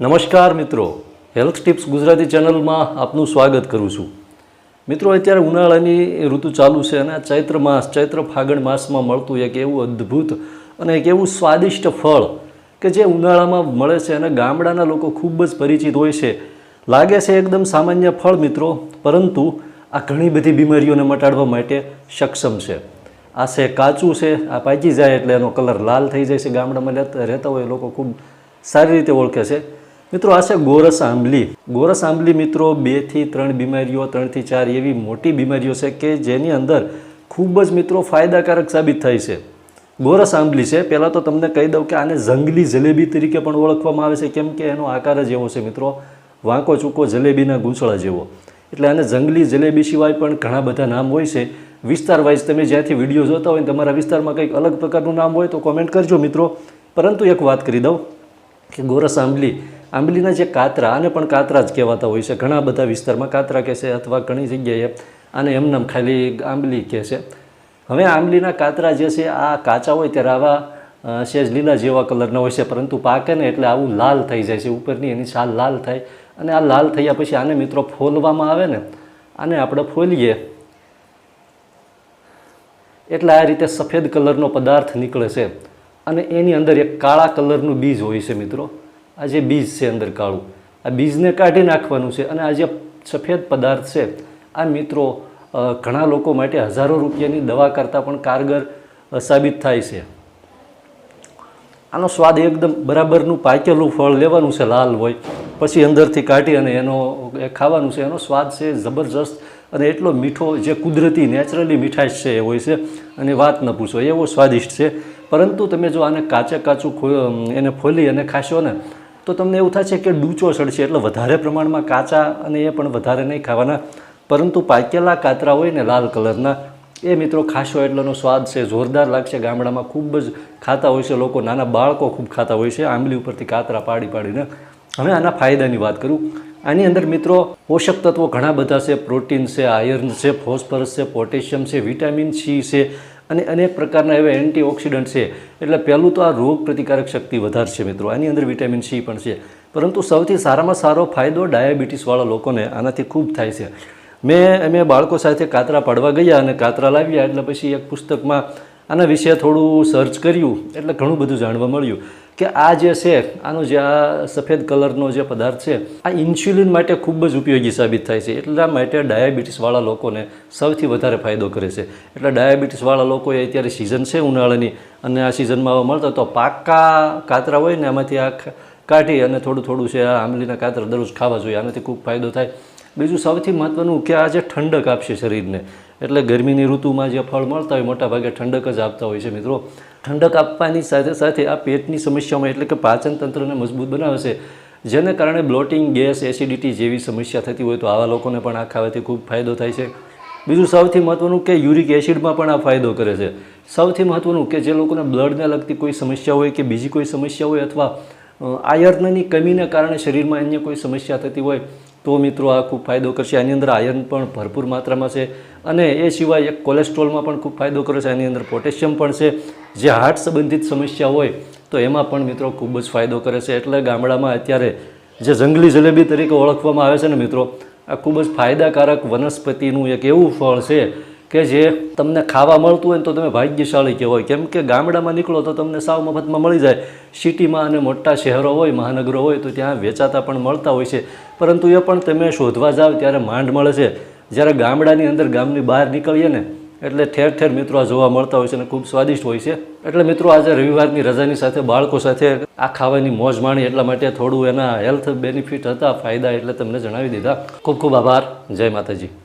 નમસ્કાર મિત્રો. Health tips Gujarati ચેનલમાં આપનું સ્વાગત કરું છું. મિત્રો, અત્યારે ઉનાળાની ઋતુ ચાલુ છે અને આ ચૈત્ર માસ, ચૈત્ર ફાગણ માસમાં મળતું એક એવું અદ્ભુત અને એક એવું સ્વાદિષ્ટ ફળ કે જે ઉનાળામાં મળે છે અને ગામડાના લોકો ખૂબ જ પરિચિત હોય છે. લાગે છે એકદમ સામાન્ય ફળ મિત્રો, પરંતુ આ ઘણી બધી બીમારીઓને મટાડવા માટે સક્ષમ છે. આ છે કાચું છે, આ પાકી જાય એટલે એનો કલર લાલ થઈ જાય છે ગામડામાં રહેતા રહેતા હોય લોકો ખૂબ સારી રીતે ઓળખે છે. મિત્રો, આ છે ગોરસ આંબલી. ગોરસ આંબલી મિત્રો બેથી ત્રણ બીમારીઓ ત્રણથી ચાર એવી મોટી બીમારીઓ છે કે જેની અંદર ખૂબ જ મિત્રો ફાયદાકારક સાબિત થાય છે. ગોરસ આંબલી છે. પહેલાં તો તમને કહી દઉં કે આને જંગલી જલેબી તરીકે પણ ઓળખવામાં આવે છે. કેમ કે એનો આકાર જ એવો છે મિત્રો. વાંકો ચૂકો જલેબીના ગૂંચળા જેવો. એટલે આને જંગલી જલેબી સિવાય પણ ઘણા બધા નામ હોય છે. વિસ્તાર વાઇઝ તમે જ્યાંથી વીડિયો જોતા હોય તમારા વિસ્તારમાં કંઈક અલગ પ્રકારનું નામ હોય તો કોમેન્ટ કરજો મિત્રો. પરંતુ એક વાત કરી દઉં કે ગોરસ આંબલી આંબલીના જે કાતરા, આને પણ કાતરા જ કહેવાતા હોય છે. ઘણા બધા વિસ્તારમાં કાતરા કહે છે અથવા ઘણી જગ્યાએ આને એમનામ ખાલી આંબલી કહે છે. હવે આંબલીના કાતરા જે છે, આ કાચા હોય ત્યારે આવા સેજ લીલા જેવા કલરના હોય છે, પરંતુ પાકે ને એટલે આવું લાલ થઈ જાય છે. ઉપરની એની છાલ લાલ થાય અને આ લાલ થયા પછી આને મિત્રો ફોલવામાં આવે ને, આને આપણે ફોલીએ. એટલે આ રીતે સફેદ કલરનો પદાર્થ નીકળે છે. અને એની અંદર એક કાળા કલરનું બીજ હોય છે મિત્રો. આ જે બીજ છે અંદર કાળું. આ બીજને કાઢી નાખવાનું છે અને આ જે સફેદ પદાર્થ છે, આ મિત્રો ઘણા લોકો માટે હજારો રૂપિયાની દવા કરતાં પણ કારગર સાબિત થાય છે. આનો સ્વાદ એકદમ બરાબરનું પાકેલું ફળ લેવાનું છે, લાલ હોય, પછી અંદરથી કાઢી અને એનો, એ ખાવાનું છે. એનો સ્વાદ છે જબરજસ્ત અને એટલો મીઠો જે કુદરતી, નેચરલી મીઠાશ છે એ હોય છે. અને વાત ન પૂછો, એવો સ્વાદિષ્ટ છે. પરંતુ તમે જો આને કાચે કાચું એને ફોલી અને ખાશો ને તો તમને એવું થશે કે ડૂચો સડશે એટલે વધારે પ્રમાણમાં કાચા અને એ પણ વધારે નહીં ખાવાના. પરંતુ પાકેલા કાતરા હોય ને લાલ કલરના, એ મિત્રો ખાશો એટલોનો સ્વાદ છે, જોરદાર લાગશે. ગામડામાં ખૂબ જ ખાતા હોય છે લોકો, નાના બાળકો ખૂબ ખાતા હોય છે, આંબલી ઉપરથી કાતરા પાડી પાડીને. હવે આના ફાયદાની વાત કરું. આની અંદર મિત્રો, પોષક તત્વો ઘણા બધા છે, પ્રોટીન છે, આયર્ન છે, ફોસ્ફરસ છે, પોટેશિયમ છે, વિટામિન સી છે અને અનેક પ્રકારના એવા એન્ટીઓક્સિડન્ટ છે. એટલે પહેલું તો આ રોગ પ્રતિકારક શક્તિ વધારશે મિત્રો. આની અંદર વિટામિન સી પણ છે. પરંતુ સૌથી સારામાં સારો ફાયદો ડાયાબિટીસવાળા લોકોને આનાથી ખૂબ થાય છે. મેં અમે બાળકો સાથે કાતરા પાડવા ગયા અને કાતરા લાવ્યા એટલે પછી એક પુસ્તકમાં આના વિશે થોડું સર્ચ કર્યું, એટલે ઘણું બધું જાણવા મળ્યું કે આ જે છે, આનો જે આ સફેદ કલરનો જે પદાર્થ છે, આ ઇન્સ્યુલિન માટે ખૂબ જ ઉપયોગી સાબિત થાય છે. એટલા માટે ડાયાબિટીસવાળા લોકોને સૌથી વધારે ફાયદો કરે છે. એટલે ડાયાબિટીસવાળા લોકોએ અત્યારે સિઝન છે ઉનાળાની, અને આ સિઝનમાં આવા મળતા તો પાકા કાતરા હોય ને આમાંથી આ કાઢી અને થોડું થોડું છે આ આંબલીના કાતરા દરરોજ ખાવા જોઈએ. આનાથી ખૂબ ફાયદો થાય. બીજું સૌથી મહત્ત્વનું કે આ જે ઠંડક આપશે શરીરને. એટલે ગરમીની ઋતુમાં જે ફળ મળતા હોય મોટા ભાગે ઠંડક જ આપતા હોય છે મિત્રો. ઠંડક આપવાની સાથે સાથે આ પેટની સમસ્યામાં એટલે કે પાચન તંત્રને મજબૂત બનાવે છે. જેને કારણે બ્લોટિંગ, ગેસ, એસિડિટી જેવી સમસ્યા થતી હોય તો આવા લોકોને પણ આ ખાવાથી ખૂબ ફાયદો થાય છે. બીજું સૌથી મહત્ત્વનું કે યુરિક એસિડમાં પણ આ ફાયદો કરે છે. સૌથી મહત્ત્વનું કે જે લોકોને બ્લડને લગતી કોઈ સમસ્યા હોય કે બીજી કોઈ સમસ્યા હોય અથવા આયર્નની કમીને કારણે શરીરમાં અન્ય કોઈ સમસ્યા થતી હોય તો મિત્રો આ ખૂબ ફાયદો કરશે. આની અંદર આયર્ન પણ ભરપૂર માત્રામાં છે અને એ સિવાય એક કોલેસ્ટ્રોલમાં પણ ખૂબ ફાયદો કરે છે. આની અંદર પોટેશિયમ પણ છે. જે હાર્ટ સંબંધિત સમસ્યા હોય તો એમાં પણ મિત્રો ખૂબ જ ફાયદો કરે છે. એટલે ગામડામાં અત્યારે જે જંગલી જલેબી તરીકે ઓળખવામાં આવે છે ને મિત્રો, આ ખૂબ જ ફાયદાકારક વનસ્પતિનું એક એવું ફળ છે કે જે તમને ખાવા મળતું હોય ને તો તમે ભાગ્યશાળી કહેવાય. કેમ કે ગામડામાં નીકળો તો તમને સાવ મફતમાં મળી જાય. સિટીમાં અને મોટા શહેરો હોય, મહાનગરો હોય તો ત્યાં વેચાતા પણ મળતા હોય છે. પરંતુ એ પણ તમે શોધવા જાઓ ત્યારે માંડ મળે છે. જ્યારે ગામડાની અંદર ગામની બહાર નીકળીએ ને, એટલે ઠેર ઠેર મિત્રો જોવા મળતા હોય છે અને ખૂબ સ્વાદિષ્ટ હોય છે. એટલે મિત્રો આજે રવિવારની રજાની સાથે બાળકો સાથે આ ખાવાની મોજ માણી એટલા માટે થોડું એના હેલ્થ બેનિફિટ હતા, ફાયદા એટલે તમને જણાવી દીધા. ખૂબ ખૂબ આભાર. જય માતાજી.